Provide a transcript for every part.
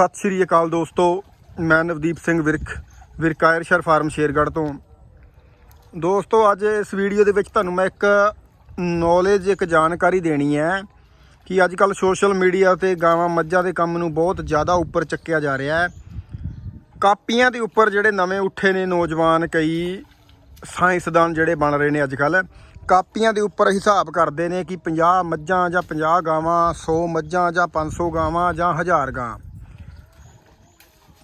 ਸਤਿ ਸ਼੍ਰੀ ਅਕਾਲ ਦੋਸਤੋ, ਮੈਂ ਨਵਦੀਪ ਸਿੰਘ ਵਿਰਕ ਵਿਰਕਾਇਰਸ਼ਰ ਫਾਰਮ ਸ਼ੇਰਗੜ੍ਹ ਤੋਂ। ਦੋਸਤੋ, ਅੱਜ ਇਸ ਵੀਡੀਓ ਦੇ ਵਿੱਚ ਤੁਹਾਨੂੰ ਮੈਂ ਇੱਕ ਨੌਲੇਜ ਇੱਕ ਜਾਣਕਾਰੀ ਦੇਣੀ ਹੈ ਕਿ ਅੱਜ ਕੱਲ ਸੋਸ਼ਲ ਮੀਡੀਆ ਤੇ ਗਾਵਾਂ ਮੱਝਾਂ ਦੇ ਕੰਮ ਨੂੰ ਬਹੁਤ ਜ਼ਿਆਦਾ ਉੱਪਰ ਚੱਕਿਆ ਜਾ ਰਿਹਾ ਹੈ। ਕਾਪੀਆਂ ਦੇ ਉੱਪਰ ਜਿਹੜੇ ਨਵੇਂ ਉੱਠੇ ਨੇ ਨੌਜਵਾਨ, ਕਈ ਸਾਇੰਸਦਾਨ ਜਿਹੜੇ ਬਣ ਰਹੇ ਨੇ ਅੱਜ ਕੱਲ ਕਾਪੀਆਂ ਦੇ ਉੱਪਰ ਹਿਸਾਬ ਕਰਦੇ ਨੇ ਕਿ 50 ਮੱਝਾਂ ਜਾਂ 50 ਗਾਵਾਂ 100 ਮੱਝਾਂ ਜਾਂ 500 ਗਾਵਾਂ ਜਾਂ 1000 ਗਾਂ।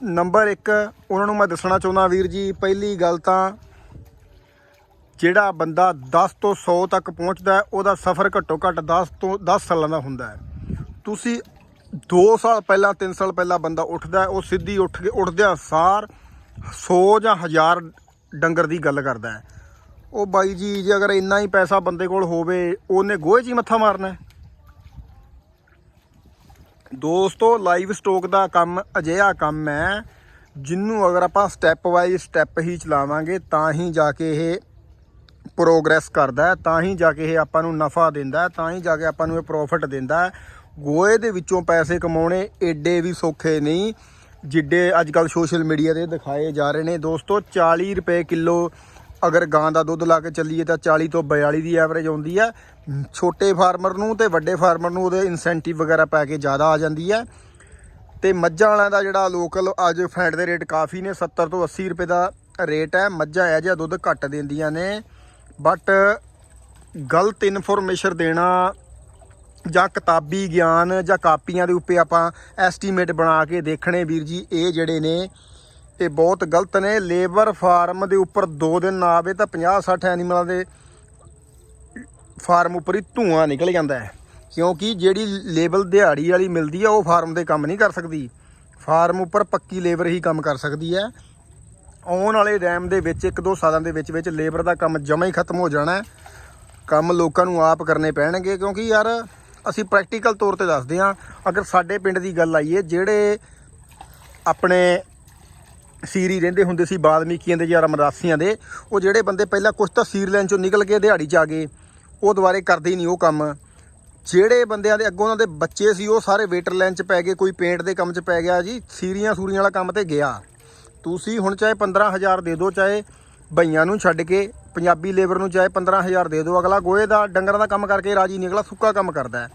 ਨੰਬਰ 1 ਉਹਨਾਂ ਨੂੰ ਮੈਂ ਦੱਸਣਾ ਚਾਹੁੰਦਾ ਵੀਰ ਜੀ, ਪਹਿਲੀ ਗੱਲ ਤਾਂ ਜਿਹੜਾ ਬੰਦਾ 10 ਤੋਂ 100 ਤੱਕ ਪਹੁੰਚਦਾ ਉਹਦਾ ਸਫ਼ਰ ਘੱਟੋ ਘੱਟ 10 ਤੋਂ 10 ਸਾਲਾਂ ਦਾ ਹੁੰਦਾ ਹੈ। ਤੁਸੀਂ 2 ਸਾਲ ਪਹਿਲਾਂ 3 ਸਾਲ ਪਹਿਲਾਂ ਬੰਦਾ ਉੱਠਦਾ ਉਹ ਸਿੱਧੀ ਉੱਠ ਕੇ ਉੱਠਦਿਆਂ ਸਾਰ 100 ਜਾਂ 1000 ਡੰਗਰ ਦੀ ਗੱਲ ਕਰਦਾ ਹੈ। ਉਹ ਬਾਈ ਜੀ, ਜੇ ਅਗਰ ਇੰਨਾ ਹੀ ਪੈਸਾ ਬੰਦੇ ਕੋਲ ਹੋਵੇ, ਉਹਨੇ ਗੋਹੇ 'ਚ ਹੀ ਮੱਥਾ ਮਾਰਨਾ ਦੋਸਤੋ ਲਾਈਵ ਸਟਾਕ ਦਾ ਕੰਮ ਅਜਿਹਾ ਕੰਮ ਹੈ ਜਿਹਨੂੰ ਅਗਰ ਆਪਾਂ ਸਟੈਪ ਵਾਈਜ਼ ਸਟੈਪ ਹੀ ਚਲਾਵਾਂਗੇ, ਤਾਂ ਹੀ ਜਾ ਕੇ ਇਹ ਪ੍ਰੋਗਰੈਸ ਕਰਦਾ ਹੈ, ਤਾਂ ਹੀ ਜਾ ਕੇ ਇਹ ਆਪਾਂ ਨੂੰ ਨਫਾ ਦਿੰਦਾ ਹੈ, ਤਾਂ ਹੀ ਜਾ ਕੇ ਆਪਾਂ ਨੂੰ ਇਹ ਪ੍ਰੋਫਿਟ ਦਿੰਦਾ ਹੈ। ਗੋਏ ਦੇ ਵਿੱਚੋਂ ਪੈਸੇ ਕਮਾਉਣੇ ਏਡੇ ਵੀ ਸੌਖੇ ਨਹੀਂ, ਜਿੱਡੇ ਅੱਜ ਕੱਲ ਸੋਸ਼ਲ ਮੀਡੀਆ ਤੇ ਦਿਖਾਏ ਜਾ ਰਹੇ ਨੇ। ਦੋਸਤੋ 40 ਰੁਪਏ ਕਿਲੋ ਅਗਰ ਗਾਂ ਦਾ ਦੁੱਧ ਲਾ ਕੇ ਚੱਲੀਏ ਤਾਂ 40 ਤੋਂ 42 ਦੀ ਐਵਰੇਜ ਆਉਂਦੀ ਹੈ। ਛੋਟੇ ਫਾਰਮਰ ਨੂੰ ਤੇ ਵੱਡੇ ਫਾਰਮਰ ਨੂੰ ਉਹਦੇ ਇਨਸੈਂਟਿਵ ਵਗੈਰਾ ਪੈ ਕੇ ਜ਼ਿਆਦਾ ਆ ਜਾਂਦੀ ਹੈ। ਤੇ ਮੱਝਾਂ ਵਾਲਿਆਂ ਦਾ ਜਿਹੜਾ ਲੋਕਲ ਅੱਜ ਫੈਟ ਦੇ ਰੇਟ ਕਾਫੀ ਨੇ 70 ਤੋਂ 80 ਰੁਪਏ ਦਾ ਰੇਟ ਹੈ। ਮੱਝਾਂ ਇਹ ਜਿਹਾ ਦੁੱਧ ਘੱਟ ਦਿੰਦੀਆਂ ਨੇ। ਬਟ ਗਲਤ ਇਨਫੋਰਮੇਸ਼ਨ ਦੇਣਾ ਜਾਂ ਕਿਤਾਬੀ ਗਿਆਨ ਜਾਂ ਕਾਪੀਆਂ ਦੇ ਉੱਤੇ ਆਪਾਂ ਐਸਟੀਮੇਟ ਬਣਾ ਕੇ ਦੇਖਣੇ ਵੀਰ ਜੀ, ਇਹ ਜਿਹੜੇ ਨੇ ਇਹ ਬਹੁਤ ਗਲਤ ਨੇ। ਲੇਬਰ ਫਾਰਮ ਦੇ ਉੱਪਰ 2 ਦਿਨ ਨਾ ਆਵੇ ਤਾਂ 50 60 ਐਨੀਮਲਾਂ ਦੇ ਫਾਰਮ ਉੱਪਰ ਹੀ ਧੂਆਂ ਨਿਕਲ ਜਾਂਦਾ ਹੈ। ਕਿਉਂਕਿ ਜਿਹੜੀ ਲੇਬਲ ਦਿਹਾੜੀ ਵਾਲੀ ਮਿਲਦੀ ਹੈ ਉਹ ਫਾਰਮ ਦੇ ਕੰਮ ਨਹੀਂ ਕਰ ਸਕਦੀ। ਫਾਰਮ ਉੱਪਰ ਪੱਕੀ ਲੇਬਰ ਹੀ ਕੰਮ ਕਰ ਸਕਦੀ ਹੈ। ਆਉਣ ਵਾਲੇ ਟਾਈਮ ਦੇ ਵਿੱਚ, ਇੱਕ ਦੋ ਸਾਲਾਂ ਦੇ ਵਿੱਚ ਵਿੱਚ ਲੇਬਰ ਦਾ ਕੰਮ ਜਮਾ ਹੀ ਖਤਮ ਹੋ ਜਾਣਾ ਕੰਮ ਲੋਕਾਂ ਨੂੰ ਆਪ ਕਰਨੇ ਪੈਣਗੇ। ਕਿਉਂਕਿ ਯਾਰ, ਅਸੀਂ ਪ੍ਰੈਕਟੀਕਲ ਤੌਰ ਤੇ ਦੱਸਦੇ ਹਾਂ, ਅਗਰ ਸਾਡੇ ਪਿੰਡ ਦੀ ਗੱਲ ਆਈਏ, ਜਿਹੜੇ ਆਪਣੇ ਸੀਰੀ ਰਹਿੰਦੇ ਹੁੰਦੇ ਸੀ, ਬਾਲਮੀਕੀਆਂ ਦੇ ਜਾਂ ਰਮਦਾਸੀਆਂ ਦੇ, ਉਹ ਜਿਹੜੇ ਬੰਦੇ ਪਹਿਲਾਂ ਕੁਛ ਤਾਂ ਸੀਰ ਲੈਣ ਚੋਂ ਨਿਕਲ ਕੇ ਦਿਹਾੜੀ 'ਚ ਆ ਗਏ, ਉਹ ਦੁਬਾਰੇ ਕਰਦੇ ਹੀ ਨਹੀਂ ਉਹ ਕੰਮ। ਜਿਹੜੇ ਬੰਦਿਆਂ ਦੇ ਅੱਗੋਂ ਉਹਨਾਂ ਦੇ ਬੱਚੇ ਸੀ, ਉਹ ਸਾਰੇ ਵੇਟਰ ਲਾਈਨ 'ਚ ਪੈ ਗਏ, ਕੋਈ ਪੇਂਟ ਦੇ ਕੰਮ 'ਚ ਪੈ ਗਿਆ ਜੀ, ਸੀਰੀਆਂ ਸੂਰੀਆਂ ਵਾਲਾ ਕੰਮ ਤੇ ਗਿਆ। ਤੁਸੀਂ ਹੁਣ ਚਾਹੇ 15000 ਦੇ ਦਿਓ, ਚਾਹੇ ਭਈਆਂ ਨੂੰ ਛੱਡ ਕੇ ਪੰਜਾਬੀ ਲੇਬਰ ਨੂੰ ਚਾਹੇ 15000 ਦੇ ਦਿਓ, ਅਗਲਾ ਗੋਹੇ ਦਾ, ਡੰਗਰਾਂ ਦਾ ਕੰਮ ਕਰਕੇ ਰਾਜੀ ਨਹੀਂ, ਅਗਲਾ ਸੁੱਕਾ ਕੰਮ ਕਰਦਾ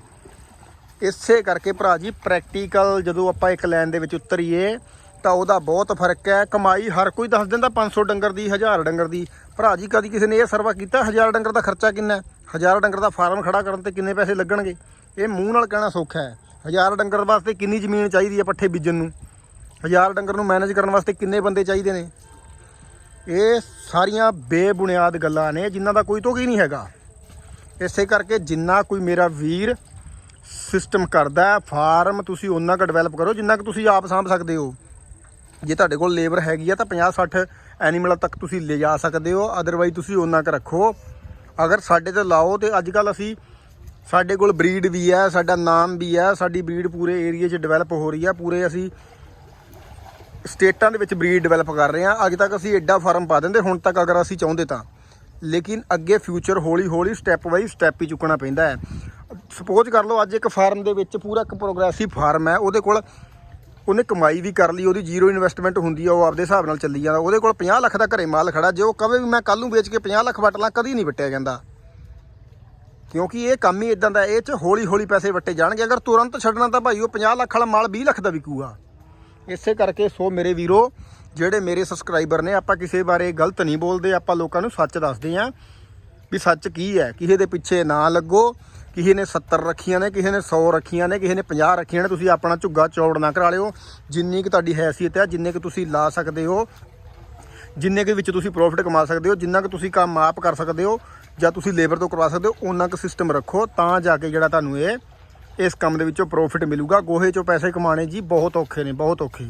ਇਸੇ ਕਰਕੇ ਭਰਾ ਜੀ ਪ੍ਰੈਕਟੀਕਲ ਜਦੋਂ ਆਪਾਂ ਇੱਕ ਲਾਈਨ ਦੇ ਵਿੱਚ ਉਤਰੀਏ ਤਾਂ ਉਹਦਾ ਬਹੁਤ ਫ਼ਰਕ ਹੈ। ਕਮਾਈ ਹਰ ਕੋਈ ਦੱਸ ਦਿੰਦਾ 500 ਡੰਗਰ ਦੀ 1000 ਡੰਗਰ ਦੀ। ਭਰਾ ਜੀ, ਕਦੀ ਕਿਸੇ ਨੇ ਇਹ ਸਰਵਾ ਕੀਤਾ 1000 ਡੰਗਰ ਦਾ ਖਰਚਾ ਕਿੰਨਾ ਹੈ? 1000 ਡੰਗਰ ਦਾ ਫਾਰਮ ਖੜਾ ਕਰਨ ਤੇ ਕਿੰਨੇ ਪੈਸੇ ਲੱਗਣਗੇ? ਇਹ ਮੂੰਹ ਨਾਲ ਕਹਿਣਾ ਸੌਖਾ ਹੈ। 1000 ਡੰਗਰ ਵਾਸਤੇ ਕਿੰਨੀ ਜ਼ਮੀਨ ਚਾਹੀਦੀ ਹੈ ਪੱਠੇ ਬੀਜਣ ਨੂੰ? 1000 ਡੰਗਰ ਨੂੰ ਮੈਨੇਜ ਕਰਨ ਵਾਸਤੇ ਕਿੰਨੇ ਬੰਦੇ ਚਾਹੀਦੇ ਨੇ? ਇਹ ਸਾਰੀਆਂ ਬੇਬੁਨਿਆਦ ਗੱਲਾਂ ਨੇ, ਜਿਨ੍ਹਾਂ ਦਾ ਕੋਈ ਤੋਕ ਹੀ ਨਹੀਂ ਹੈਗਾ। ਇਸੇ ਕਰਕੇ ਜਿੰਨਾ ਕੋਈ ਮੇਰਾ ਵੀਰ ਸਿਸਟਮ ਕਰਦਾ ਫਾਰਮ ਤੁਸੀਂ ਉਹਨਾਂ ਕੁ ਡਿਵੈਲਪ ਕਰੋ, ਜਿੰਨਾ ਕਿ ਤੁਸੀਂ ਆਪ ਸਾਂਭ ਸਕਦੇ ਹੋ। ਜੇ ਤੁਹਾਡੇ ਕੋਲ ਲੇਬਰ ਹੈਗੀ ਆ ਤਾਂ 50 60 ਐਨੀਮਲ ਤੱਕ ਤੁਸੀਂ ਲੈ ਜਾ ਸਕਦੇ ਹੋ ਅਦਰਵਾਈਜ਼ ਤੁਸੀਂ ਉਹਨਾਂ ਕੁ ਰੱਖੋ। ਅਗਰ ਸਾਡੇ ਤੇ ਲਾਓ ਤੇ ਅੱਜ ਕੱਲ ਅਸੀਂ ਸਾਡੇ ਕੋਲ ਬਰੀਡ ਵੀ ਹੈ ਸਾਡਾ ਨਾਮ ਵੀ ਹੈ ਸਾਡੀ ਬਰੀਡ ਪੂਰੇ ਏਰੀਆ 'ਚ ਡਿਵੈਲਪ ਹੋ ਰਹੀ ਆ, ਪੂਰੇ ਅਸੀਂ ਸਟੇਟਾਂ ਦੇ ਵਿੱਚ ਬਰੀਡ ਡਿਵੈਲਪ ਕਰ ਰਹੇ ਹਾਂ ਅੱਜ ਤੱਕ ਅਸੀਂ ਐਡਾ ਫਾਰਮ ਪਾ ਦਿੰਦੇ, ਹੁਣ ਤੱਕ ਅਗਰ ਅਸੀਂ ਚਾਹੁੰਦੇ ਤਾਂ। ਲੇਕਿਨ ਅੱਗੇ ਫਿਊਚਰ ਹੌਲੀ ਹੌਲੀ ਸਟੈਪ ਬਾਈ ਸਟੈਪ ਹੀ ਚੁੱਕਣਾ ਪੈਂਦਾ ਹੈ। ਸਪੋਜ਼ ਕਰ ਲਓ, ਅੱਜ ਇੱਕ ਫਾਰਮ ਦੇ ਵਿੱਚ ਪੂਰਾ ਇੱਕ ਪ੍ਰੋਗਰੈਸਿਵ ਫਾਰਮ ਹੈ, ਉਹਦੇ ਕੋਲ ਉਹਨੇ ਕਮਾਈ ਵੀ ਕਰ ਲਈ, ਉਹਦੀ ਜ਼ੀਰੋ ਇਨਵੈਸਟਮੈਂਟ ਹੁੰਦੀ ਆ, ਉਹ ਆਪਦੇ ਹਿਸਾਬ ਨਾਲ ਚੱਲੀ ਜਾਂਦਾ। ਉਹਦੇ ਕੋਲ 50 ਲੱਖ ਦਾ ਘਰੇ ਮਾਲ ਖੜਾ, ਜੇ ਉਹ ਕਵੇ ਵੀ ਮੈਂ ਕੱਲ ਨੂੰ ਵੇਚ ਕੇ 50 ਲੱਖ ਵਟ ਲਾਂ, ਕਦੀ ਨਹੀਂ ਵਟਿਆ ਜਾਂਦਾ। ਕਿਉਂਕਿ ਇਹ ਕੰਮ ਹੀ ਇਦਾਂ ਦਾ, ਇਹ ਚ ਹੌਲੀ ਹੌਲੀ ਪੈਸੇ ਵਟੇ ਜਾਣਗੇ। ਅਗਰ ਤੁਰੰਤ ਛੱਡਣਾ ਤਾਂ ਭਾਈ, ਉਹ 50 ਲੱਖ ਵਾਲਾ ਮਾਲ 20 ਲੱਖ ਦਾ ਵਿਕੂਗਾ। ਇਸੇ ਕਰਕੇ ਸੋ ਮੇਰੇ ਵੀਰੋ, ਜਿਹੜੇ ਮੇਰੇ ਸਬਸਕ੍ਰਾਈਬਰ ਨੇ, ਆਪਾਂ ਕਿਸੇ ਬਾਰੇ ਗਲਤ ਨਹੀਂ ਬੋਲਦੇ, ਆਪਾਂ ਲੋਕਾਂ ਨੂੰ ਸੱਚ ਦੱਸਦੇ ਆਂ ਵੀ ਸੱਚ ਕੀ ਹੈ, ਕਿਸੇ ਦੇ ਪਿੱਛੇ ਨਾ ਲੱਗੋ। ਕਿਸੇ ਨੇ 70 ਰੱਖੀਆਂ ਨੇ, ਕਿਸੇ ਨੇ 100 ਰੱਖੀਆਂ ਨੇ, ਕਿਸੇ ਨੇ 50 ਰੱਖੀਆਂ ਨੇ, ਤੁਸੀਂ ਆਪਣਾ ਝੁੱਗਾ ਚੌੜ ਨਾ ਕਰਾ ਲਿਓ। ਜਿੰਨੀ ਕਿ ਤੁਹਾਡੀ ਹੈਸੀਅਤ ਹੈ, ਜਿੰਨੇ ਕਿ ਤੁਸੀਂ ਲਾ ਸਕਦੇ ਹੋ, ਜਿੰਨੇ ਕੇ ਵਿੱਚ ਤੁਸੀਂ ਪ੍ਰੋਫਿਟ ਕਮਾ ਸਕਦੇ ਹੋ, ਜਿੰਨਾ ਕਿ ਤੁਸੀਂ ਕੰਮ ਆਪ ਕਰ ਸਕਦੇ ਹੋ ਜਾਂ ਤੁਸੀਂ ਲੇਬਰ ਤੋਂ ਕਰਵਾ ਸਕਦੇ ਹੋ ਉਹਨਾਂ ਕੁ ਸਿਸਟਮ ਰੱਖੋ ਤਾਂ ਜਾ ਕੇ ਜਿਹੜਾ ਤੁਹਾਨੂੰ ਇਹ, ਇਸ ਕੰਮ ਦੇ ਵਿੱਚੋਂ ਪ੍ਰੋਫਿਟ ਮਿਲੂਗਾ। ਗੋਹੇ ਚੋਂ ਪੈਸੇ ਕਮਾਣੇ ਜੀ, ਬਹੁਤ ਔਖੇ ਨੇ, ਬਹੁਤ ਔਖੇ